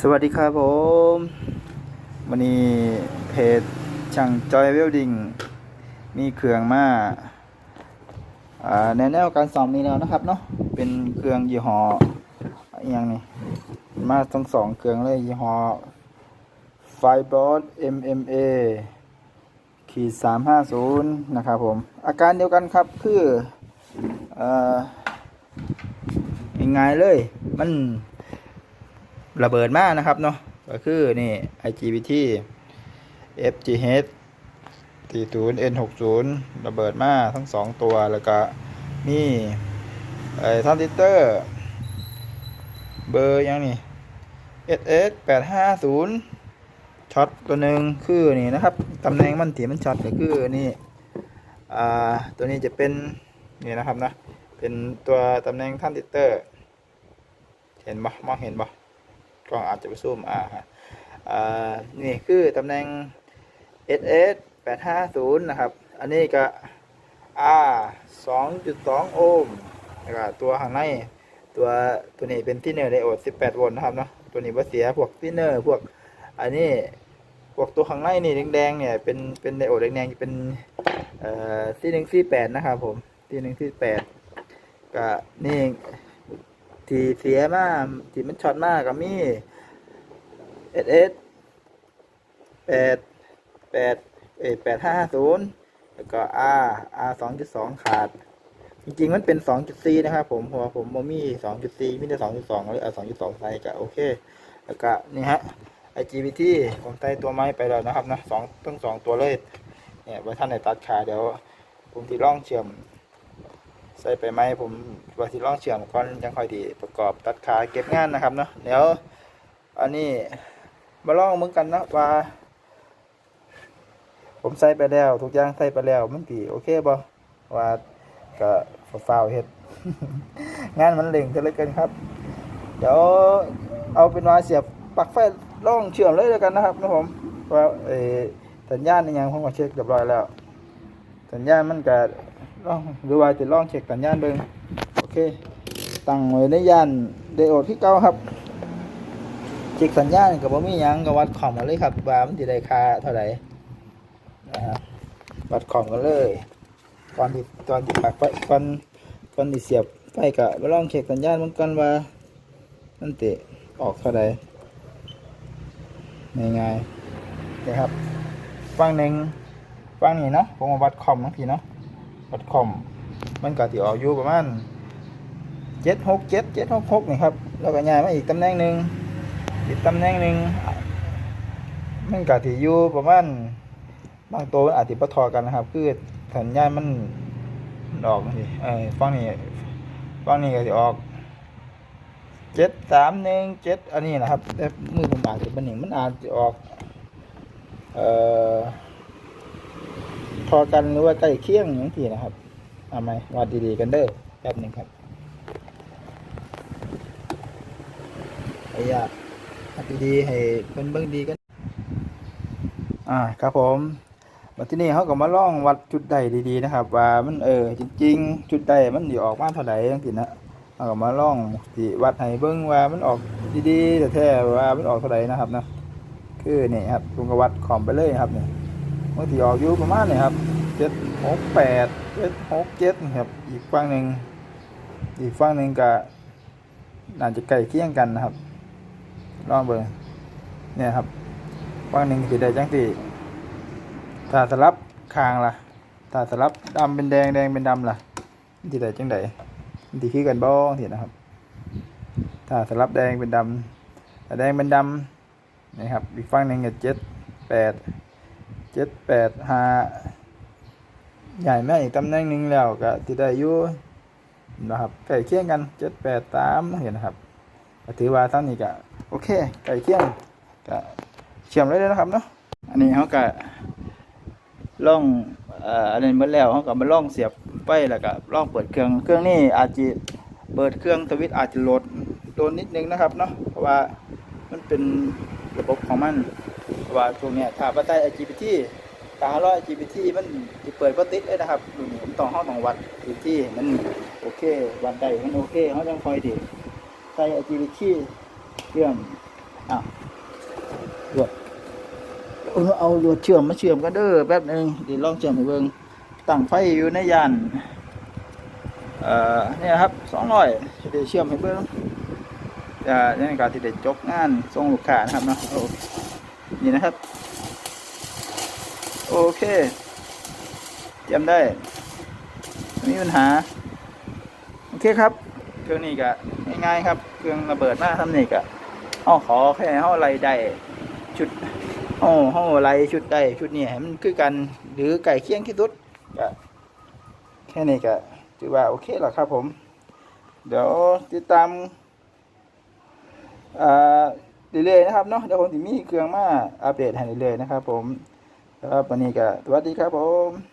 สวัสดีครับผม วันนี้เพจช่างจอยเวลดิงมีเครื่องมาในแนวการสอมนี้แล้วนะครับเนาะเป็นเครื่องยี่ห้ออหย่างนี้มาทั้งสองเครื่องเลยยี่ห้อ f i b o r d MMA ขีดสามห้าศูนย์นะครับผม อาการเดียวกันครับคือเอ่อง่ายๆเลยมัน ระเบิดมากนะครับเนาะก็คือนี่ IGBT FGH 40 N60 ระเบิดมาทั้งสองตัวแล้วก็มีไอ้ทรานซิสเตอร์ เบอร์ยังนี่ SS 850ช็อตตัวหนึ่งคือนี่นะครับตำแหน่งมันที่มันช็อตก็คือนี่อ่าตัวนี้จะเป็นนี่นะครับนะเป็นตัวตำแหน่งทรานซิสเตอร์ เห็นบ่มองเห็นบ่ กล้องอาจจะไปซูมอ่าฮะอ่านี่คือตำแหน่ง SS 850 นะครับ อันนี้ก็ R 2.2 โอห์มแล้วก็ตัวข้างในตัวตัวนี้เป็นที่เนอร์ไดโอด 18 โวลต์นะครับเนาะตัวนี้ว่าเสียพวกที่เนอร์พวกอันนี้พวกตัวข้างในนี่แดงๆเนี่ยเป็นเป็นไดโอดแดงๆเป็นเอ่อที่หนึ่งที่แปดนะครับผมที่หนึ่งที่แปดก็นี่ ที่เสียมากที่มันช็อตมากก็มีเอสเอสแปดแปดเอแปดห้าศูนย์แล้วก็ R R สองจุดสองขาด จริงๆมันเป็นสองจุดสี่นะครับผมเพราะว่าผมบ่มีสองจุดสี่มีแต่สองจุดสองหรือเอาสองจุดสองใส่ก็โอเค แล้วก็นี่ฮะ IGBT ผมใส่ตัวไม้ไปแล้วนะครับนะสองต้องสองตัวเลยเนี่ยไว้ท่านในตัดขาเดี๋ยวผมที่ร่องเชื่อม ใส่ไปไหมผมว่าที่ร่องเชื่อมก่อนยังค่อยดีประกอบตัดขาเก็บงานนะครับเนาะเดี๋ยวอันนี้มาลองมึงกันนะว่า ผมใส่ไปแล้ว ทุกอย่างใส่ไปแล้วมันดีโอเคบ่ว่าก็ฟาวเฮ็ดงานมันเร่งกันเลยกันครับ เดี๋ยวเอาเป็นว่าเสียบปลั๊กไฟล่องเชื่อมเลยแล้วกันนะครับนะผมว่าเออสัญญาณนี่ยังผมก็เช็คเรียบร้อยแล้ว สัญญาณมันก็ ลองหรือว่าจะลองเช็คสัญญาณเบิ่งโอเค ตั้งไว้ในย่านไดโอดที่เก่าครับเช็คสัญญาณก็บ่มียังก็วัดคอมกันเลยครับว่ามันสิได้ค่าเท่าไหร่นะครับวัดคอมกันเลยก่อนที่ตอนที่ปักไฟก่อนก่อนที่เสียบไฟก็มาลองเช็คสัญญาณมันกันว่ามันติออกเท่าไหร่ง่ายๆนะครับฟังหนึ่งฟังนี่เนาะผมมาวัดคอมบางทีเนาะ ดคอมมันก็ที่ออกอยู่ประมาณเจ็ดหกเจ็ดเจ็ดหกหกนี่ครับแล้วก็ย้ายมาอีกตำแหน่งหนึ่งอีกตำแหน่งหนึ่งมันก็ที่อยู่ประมาณบางตัวมันอาจจะประทอกันนะครับ คือสัญญาณมันมันออกนี่เออฟังนี่ฟังนี่ก็จะออกเจ็ดสามหนึ่งเจ็ดอันนี้นะครับแต่มือผมอาจจะเป็นหนึ่งมันอาจจะออก เอ่อ พอกันหรือว่าใกล้เคียงอย่างที่นะครับเอาไหมวัดดีๆกันเด้อแป๊บหนึ่งครับไอ้ยากวัดดีๆให้เพิ่นเบิ่งดีกันอ่าครับผมมาที่นี่เขาก็มาล่องวัดจุดใดดีๆนะครับ ว่ามันเออจริง ๆ จุดใดมันดีออกมาเท่าไหร่จังซี่นะเขาก็มาล่องสิวัดให้เบิ่งว่ามันออกดีๆแต่แท้ว่ามันออกเท่าไหร่นะครับนะคือนี่ครับลุงก็วัดขอมไปเลยครับเนี่บางทีออกอยู่ประมาณนี้ครับเจ็ดหกแปดเจ็ดหกเจ็ดครับอีกฝั่งหนึ่งอีกฝั่งหนึ่งก็น่าจะใกล้เคียงกันนะครับลองเบิ่งเนี่ยครับฝั่งหนึ่งสีแดงจังสีถ้าสลับคางล่ะถ้าสลับดำเป็นแดงแดงเป็นดำล่ะสีใดจังใดมันสีคือกันบ้องทีนะครับ ถ้าสลับแดงเป็นดำแต่แดงเป็นดำนะครับอีกฝั่งหนึ่งก็เจ็ดแปด เจ็ดแปดห้าใหญ่แม่อีกตำแหน่งหนึ่งแล้วก็ที่ได้อยู่นะครับใกล้เคียงกันเจ็ดแปดสามเห็นนะครับถือว่าเท่านี้ก็โอเคใกล้เคียงก็เชื่อมเลยนะครับเนาะอันนี้เขาก็ล่องอ่ออันนี้เมื่อแล้วเขาก็มาล่องเสียบไฟแล้วก็ล่องเปิดเครื่องเครื่องนี้อาจจะเปิดเครื่องสวิตอาจจะโหลดโดนนิดนึงนะครับเนาะเพราะว่ามันเป็น ระบบของมันว่าช่วงเนี้ยถ้าปัจจัย LGBT ตาร้อย LGBT มันจะเปิดบ่ติดเลยนะครับดูนี่มันต้องเฮาต้องวัดพื้นที่มันโอเควัดได้มันโอเคเฮาจังคอยที่ใส่ LGBT เครื่องอ้าวลวดเอาลวดเชื่อมมาเชื่อมกันเด้อแป๊บหนึงเดี๋ยวลองเชื่อมให้เบิ่งตั้งไฟอยู่ในยานเอ่อเนี่ยครับสองร้อยเดี๋ยวเชื่อมให้เบิ่ง จะในการที่ได้จบงานส่งลูกค้านะครับเนาะโอนี่นะครับ โอเคเตรียมได้ไม่มีปัญหา โอเคครับ เครื่องนี้ก็ง่ายๆครับ เครื่องระเบิดมาทำนี่ก็เอขอแค่เฮาไล่ได้ชุดเฮาเฮาไล่ชุดได้ชุดนี้ให้มันคือกันหรือไก่เคียงที่สุดก็แค่นี้ก็ถือว่าโอเคแล้วครับผม เดี๋ยวติดตาม เรื่อยๆนะครับเนาะเดี๋ยวผมจะมีเครื่องมาอัปเดตให้เรื่อยๆนะครับ ผมครับวันนี้ก็สวัสดีครับผม